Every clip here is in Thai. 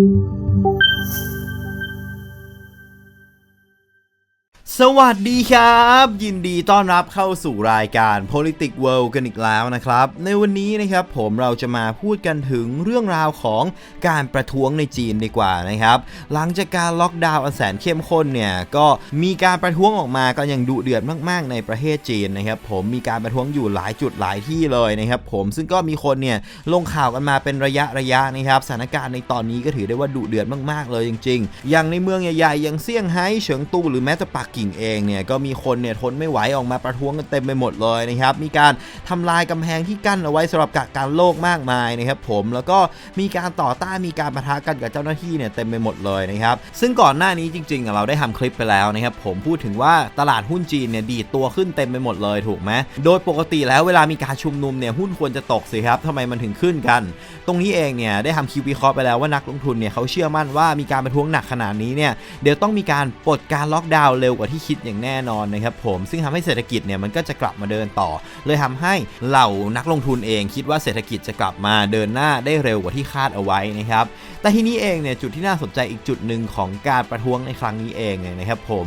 thank you สวัสดีครับ ยินดีต้อนรับเข้าสู่รายการ Politics World กันอีกแล้วนะครับ ในวันนี้นะครับผมเราจะมาพูดกันถึงเรื่องราวของการประท้วงในจีนดีกว่านะครับ หลังจากการล็อกดาวน์อันแสนเข้มข้นเนี่ยก็มีการประท้วงออกมาก็ยังดุเดือดมากๆในประเทศจีนนะครับผมมีการประท้วงอยู่หลายจุดหลายที่เลยนะครับผมซึ่งก็มีคนเนี่ยลงข่าวกันมาเป็นระยะระยะนะครับสถานการณ์ในตอนนี้ก็ถือได้ว่าดุเดือดมากๆเลยจริง ๆ อย่างในเมืองใหญ่ๆอย่างเซี่ยงไฮ้เฉิงตูหรือแม้แต่ปักกิ่งเองเนี่ยก็มีคนเนี่ยทนไม่ไหวออกมาประท้วงกันเต็มไปหมดเลยนะครับมีการทำลายกำแพงที่กั้นเอาไว้สำหรับกักกันโลกมากมายนะครับผมแล้วก็มีการต่อต้านมีการปะทะกันกับเจ้าหน้าที่เนี่ยเต็มไปหมดเลยนะครับซึ่งก่อนหน้านี้จริงๆเราได้ทำคลิปไปแล้วนะครับผมพูดถึงว่าตลาดหุ้นจีนเนี่ยดีดตัวขึ้นเต็มไปหมดเลยถูกไหมโดยปกติแล้วเวลามีการชุมนุมเนี่ยหุ้นควรจะตกสิครับทำไมมันถึงขึ้นกัน ตรงนี้เองเนี่ยได้ทำคลิปวิเคราะห์ไปแล้วว่านักลงทุนเนี่ยเขาเชื่อมั่นว่ามีการประท้วงหนักขนาดนี้เนี่ยเดี๋ยวต้องมีการปลดการล็อกดาวน์เร็วกว่าที่คิดอย่างแน่นอนนะครับผมซึ่งทำให้เศรษฐกิจเนี่ยมันก็จะกลับมาเดินต่อ เลยทำให้เหล่านักลงทุนเองคิดว่าเศรษฐกิจจะกลับมาเดินหน้าได้เร็วกว่าที่คาดเอาไว้นะครับแต่ที่นี้เองเนี่ยจุดที่น่าสนใจอีกจุดหนึ่งของการประท้วงในครั้งนี้เองเนี่ยนะครับผม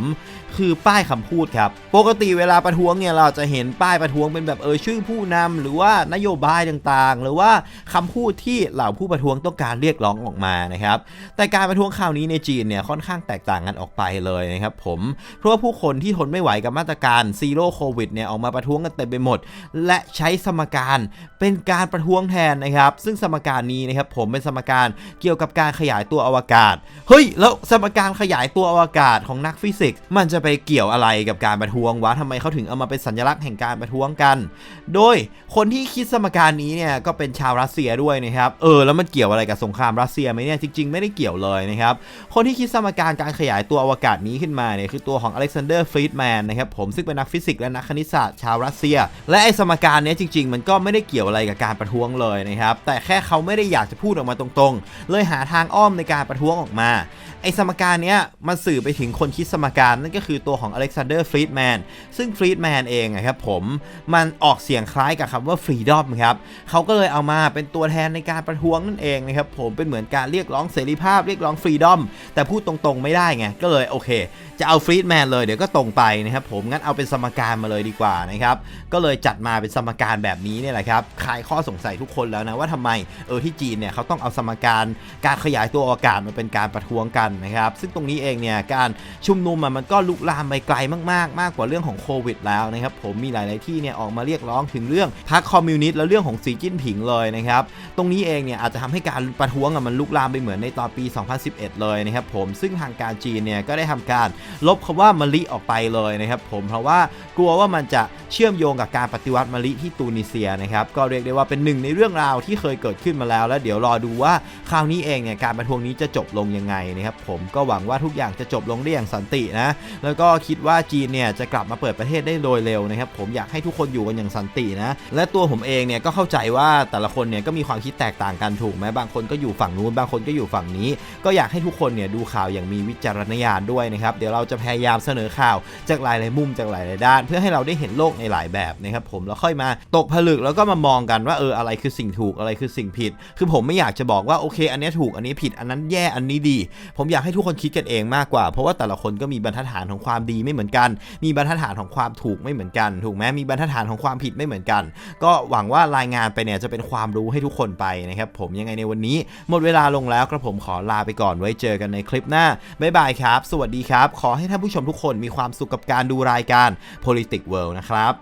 คือป้ายคำพูดครับปกติเวลาประท้วงเนี่ยเราจะเห็นป้ายประท้วงเป็นแบบเออชื่อผู้นำหรือว่านโยบายต่างๆ หรือว่าคำพูดที่เหล่าผู้ประท้วงต้องการเรียกร้องออกมานะครับแต่การประท้วงคราวนี้ในจีนเนี่ยค่อนข้างแตกต่างกันออกไปเลยนะครับผมเพราะว่าผู้คนที่ทนไม่ไหวกับมาตรการซีโร่โควิดเนี่ยออกมาประท้วงกันเต็มไปหมด และใช้สมการเป็นการประท้วงแทนนะครับ ซึ่งสมการนี้นะครับผมเป็นสมการเกี่ยวกับการขยายตัวอวกาศ เฮ้ย แล้วสมการขยายตัวอวกาศของนักฟิสิกส์มันจะไปเกี่ยวอะไรกับการประท้วงวะทำไมเขาถึงเอามาเป็นสัญลักษณ์แห่งการประท้วงกัน โดยคนที่คิดสมการนี้เนี่ยก็เป็นชาวรัสเซียด้วยนะครับ เออ แล้วมันเกี่ยวอะไรกับสงครามรัสเซียไหมเนี่ยจริง ๆ ไม่ได้เกี่ยวเลยนะครับ คนที่คิดสมการการขยายตัวอวกาศนี้ขึ้นมาเนี่ยคือตัวของอเล็กซานเดอร์ฟรีดแมนนะครับผมซึ่งเป็นนักฟิสิกส์และนักคณิตศาสตร์ชาวรัสเซีย และไอสมการนี้จริง ๆ มันก็ไม่ได้เกี่ยวอะไรกับการประท้วงเลยนะครับแต่แค่เขาไม่ได้อยากจะพูดออกมาตรงๆ เลยหาทางอ้อมในการประท้วงออกมาไอสมการเนี้ยมันสื่อไปถึงคนคิดสมการนั่นก็คือตัวของอเล็กซานเดอร์ฟรีดแมนซึ่งฟรีดแมนเองอะครับผมมันออกเสียงคล้ายกับคำว่าฟรีดอมครับเขาก็เลยเอามาเป็นตัวแทนในการประท้วงนั่นเองนะครับผมเป็นเหมือนการเรียกร้องเสรีภาพเรียกร้องฟรีดอมแต่พูดตรงๆไม่ได้ไงก็เลยโอเค จะเอาฟรีดแมนเลยเดี๋ยวก็ตรงไปนะครับผมงั้นเอาเป็นสมการมาเลยดีกว่านะครับก็เลยจัดมาเป็นสมการแบบนี้เนี่ยแหละครับคลายข้อสงสัยทุกคนแล้วนะว่าทำไมเออที่จีนเนี่ยเขาต้องเอาสมการการขยายตัวอวกาศมาเป็นการประท้วงกันนะครับซึ่งตรงนี้เองเนี่ยการชุมนุมมันก็ลุกลามไปไกลมากๆ มากกว่าเรื่องของโควิดแล้วนะครับผมมีหลาย ๆที่เนี่ยออกมาเรียกร้องถึงเรื่องพรรคคอมมิวนิสต์และเรื่องของสีจิ้นผิงเลยนะครับตรงนี้เองเนี่ยอาจจะทำให้การประท้วงมันลุกลามไปเหมือนในตอนปี 2011 เลยนะครับผมซึ่งทางการจีนเนี่ยก็ได้ทำการลบคำว่ามะลิออกไปเลยนะครับผมเพราะว่ากลัวว่ามันจะเชื่อมโยงกับการปฏิวัติมะลิที่ตูนิเซียนะครับก็เรียกได้ว่าเป็นหนึ่งในเรื่องราวที่เคยเกิดขึ้นมาแล้ว แล้วเดี๋ยวรอดูว่าคราวนี้เองเนี่ยการประท้วงนี้จะจบลงยังไงนะครับผมก็หวังว่าทุกอย่างจะจบลงได้อย่างสันตินะแล้วก็คิดว่าจีนเนี่ยจะกลับมาเปิดประเทศได้โดยเร็วนะครับผมอยากให้ทุกคนอยู่กันอย่างสันตินะและตัวผมเองเนี่ยก็เข้าใจว่าแต่ละคนเนี่ยก็มีความคิดแตกต่างกันถูกไหมบางคนก็อยู่ฝั่งนู้นบางคนก็อยู่ฝั่งนี้ ก็อยากให้ทุกคนเนี่ยดูข่าวอย่างมีวิจารณญาณด้วยนะครับเดี๋ยวเราจะพยายามเสนอข่าวจากหลายๆมุมจากหลายๆด้าน เพื่อให้เราได้เห็นโลกในหลายแบบนะครับผมแล้วค่อยมาตกผลึกแล้วก็มามองกันว่าเอออะไรคือสิ่งถูกอะไรคือสิ่งผิด คือผมไม่อยากจะบอกว่าโอเค อันนี้ถูกอันนี้ผิดอันนั้นแย่อันนี้ดี ผมอยากให้ทุกคนคิดกันเองมากกว่า เพราะว่าแต่ละคนก็มีบรรทัดฐานของความดีไม่เหมือนกัน มีบรรทัดฐานของความถูกไม่เหมือนกัน ถูกไหมมีบรรทัดฐานของความผิดไม่เหมือนกัน ก็หวังว่ารายงานไปเนี่ยจะเป็นความรู้ให้ทุกคนไปนะครับผมยังไงในวันนี้ หมดเวลาลงแล้วกระผมขอลาไปก่อนไว้เจอกันในคลิปหน้าบ๊ายบายครับ สวัสดีครับ ขอให้ท่านผู้ชมทุกคนมีความสุขกับการดูรายการ Politics World นะครับ